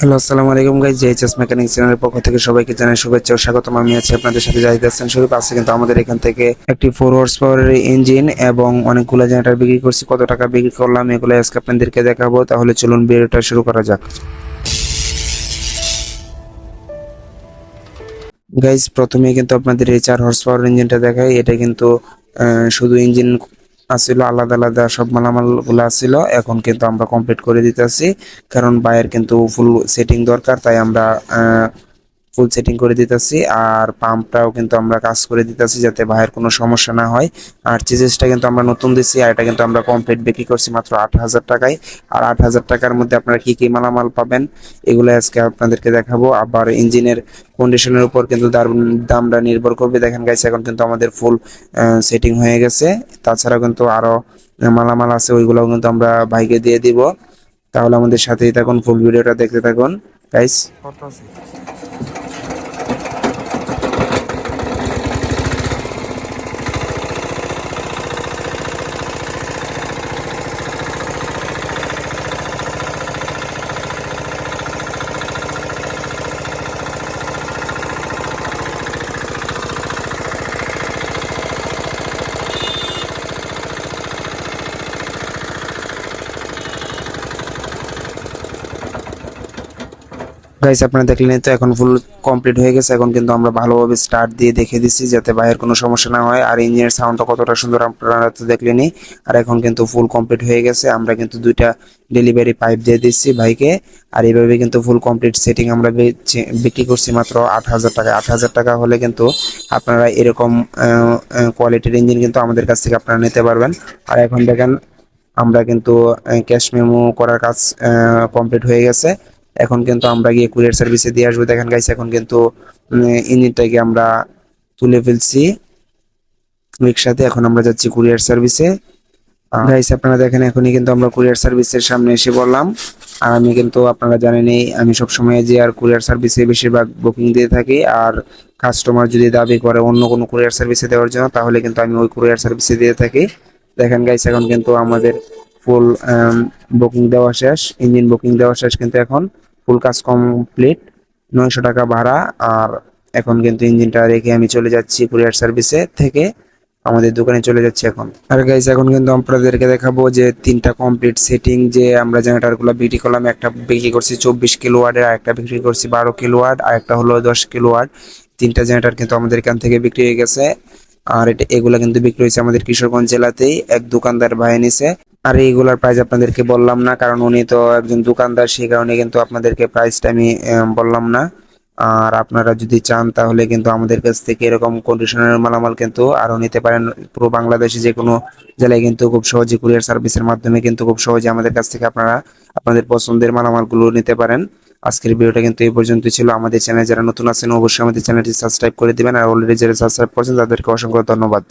Hello, আসসালামু আলাইকুম guys জেএইচএস mechanic চ্যানেলের পক্ষ থেকে সবাইকে জানাই শুভেচ্ছা ও স্বাগতম। আমি আছি আপনাদের সাথে জাহিদ হাসান শরীফ আছে কিন্তু আমাদের এখান থেকে একটি ফোর হর্স পাওয়ারের ইঞ্জিন এবং অনেকগুলো জেনারেটর বিক্রি করছি। কত টাকা বিক্রি করলাম এগুলো আজকে আপনাদেরকে দেখাবো। তাহলে চলুন ভিডিওটা শুরু করা যাক। গাইজ প্রথমে কিন্তু আপনাদের এই চার হর্স পাওয়ার ইঞ্জিনটা দেখাই। এটা কিন্তু শুধু ইঞ্জিন আসছিল আলাদা আলাদা সব মালামালগুলো আসছিল এখন কিন্তু আমরা কমপ্লিট করে দিতেছি। কারণ বায়ের কিন্তু ফুল সেটিং দরকার, তাই আমরা ফুল সেটিং করে দিতেছি, আর পাম্পটাও কিন্তু আমরা কাজ করে দিতেছি যাতে ভাইয়ের কোনো সমস্যা না হয়। আর চিজেসটা কিন্তু আমরা নতুন দিছি, আর এটা কিন্তু আমরা কমপ্লিট বিক্রি করছি মাত্র আট হাজার টাকায়। আর আট হাজার টাকার মধ্যে আপনারা কি কি মালামাল পাবেন, এগুলো আজকে আপনাদেরকে দেখাবো। আবার ইঞ্জিনের কন্ডিশনের উপর কিন্তু দাম- দামটা নির্ভর করবে। দেখেন গাইছে এখন কিন্তু আমাদের ফুল সেটিং হয়ে গেছে। তাছাড়াও কিন্তু আরও মালামাল আছে, ওইগুলোও কিন্তু আমরা ভাইকে দিয়ে দিব। তাহলে আমাদের সাথেই থাকুন ফুল ভিডিওটা দেখতে থাকুন। গাইস গাইস আপনারা দেখলেন তো এখন ফুল কমপ্লিট হয়ে গেছে। এখন কিন্তু আমরা ভালোভাবে স্টার্ট দিয়ে দেখে দিচ্ছি যাতে বাইরের কোনো সমস্যা না হয়। আর ইঞ্জিনের সাউন্ডটা কতটা সুন্দর আপনারা তো দেখলেনই। আর এখন কিন্তু ফুল কমপ্লিট হয়ে গেছে। আমরা কিন্তু দুইটা ডেলিভারি পাইপ দিয়ে দিচ্ছি ভাইকে। আর এইভাবে কিন্তু ফুল কমপ্লিট সেটিং আমরা বিক্রি করছি মাত্র আট হাজার টাকা। আট হাজার টাকা হলে কিন্তু আপনারা এরকম কোয়ালিটির ইঞ্জিন কিন্তু আমাদের কাছ থেকে আপনারা নিতে পারবেন। আর এখন দেখেন, আমরা কিন্তু ক্যাশ মেমো করার কাজ কমপ্লিট হয়ে গেছে। এখন কিন্তু আমরা গিয়ে কুরিয়ার সার্ভিসে দিয়ে আসব। দেখেন গাইস এখন কিন্তু ইঞ্জিনটাকে আমরা তুলে ফেলছি। রিক্সাতে এখন আমরা যাচ্ছি কুরিয়ার সার্ভিসে। গাইস আপনারা দেখেন এখনই কিন্তু আমরা কুরিয়ার সার্ভিসের সামনে এসে বললাম আর আমি কিন্তু আপনারা জানেনই আমি সবসময় যে আর কুরিয়ার সার্ভিসে বেশিরভাগ বুকিং দিয়ে থাকি। আর কাস্টমার যদি দাবি করে অন্য কোনো কুরিয়ার সার্ভিসে দেওয়ার জন্য তাহলে কিন্তু আমি ওই কুরিয়ার সার্ভিসে দিয়ে থাকি। দেখেন গাইস এখন কিন্তু আমাদের ফুল বুকিং দেওয়া শেষ ইঞ্জিন বুকিং দেওয়া শেষ কিন্তু এখন। ফুল কাজ কমপ্লিট নয়শো টাকা ভাড়া। আর এখন কিন্তু ইঞ্জিনটা রেখে আমি চলে যাচ্ছি কুরিয়ার সার্ভিসে থেকে আমাদের দোকানে চলে যাচ্ছে এখন। আর গাইস এখন কিন্তু আপনাদেরকে দেখাবো যে তিনটা কমপ্লিট সেটিং যে আমরা জেনারেটরগুলো বিক্রি করলাম, একটা বিক্রি করছি চব্বিশ কিলো ওয়ার্ডের আর একটা বিক্রি করছি বারো কিলো ওয়ার্ড আর একটা হলো দশ কিলো ওয়ার্ড তিনটা জেনারেটর কিন্তু আমাদের এখান থেকে বিক্রি হয়ে গেছে। আর এটা এগুলা কিন্তু বিক্রি হয়েছে আমাদের কিশোরগঞ্জ জেলাতেই। এক দোকানদার ভাই নিছে। আর এইগুলার প্রাইস আপনাদেরকে বললাম না, কারণ উনি তো একজন দোকানদার, সেই কারণে কিন্তু আপনাদেরকে প্রাইসটা আমি বললাম না। আর আপনারা যদি চান তাহলে কিন্তু আমাদের কাছ থেকে এরকম কন্ডিশনের মালামাল কিন্তু আরও নিতে পারেন। পুরো বাংলাদেশে যে কোনো জেলায় কিন্তু খুব সহজে কুরিয়ার সার্ভিসের মাধ্যমে কিন্তু খুব সহজে আমাদের কাছ থেকে আপনারা আপনাদের পছন্দের মালামালগুলো নিতে পারেন। আজকের ভিডিওটা কিন্তু এই পর্যন্তই ছিল। আমাদের চ্যানেলে যারা নতুন আছেন, অবশ্যই আমাদের চ্যানেলটি সাবস্ক্রাইব করে দিবেন। আর অলরেডি যারা সাবস্ক্রাইব করছেন, তাদেরকে অসংখ্য ধন্যবাদ।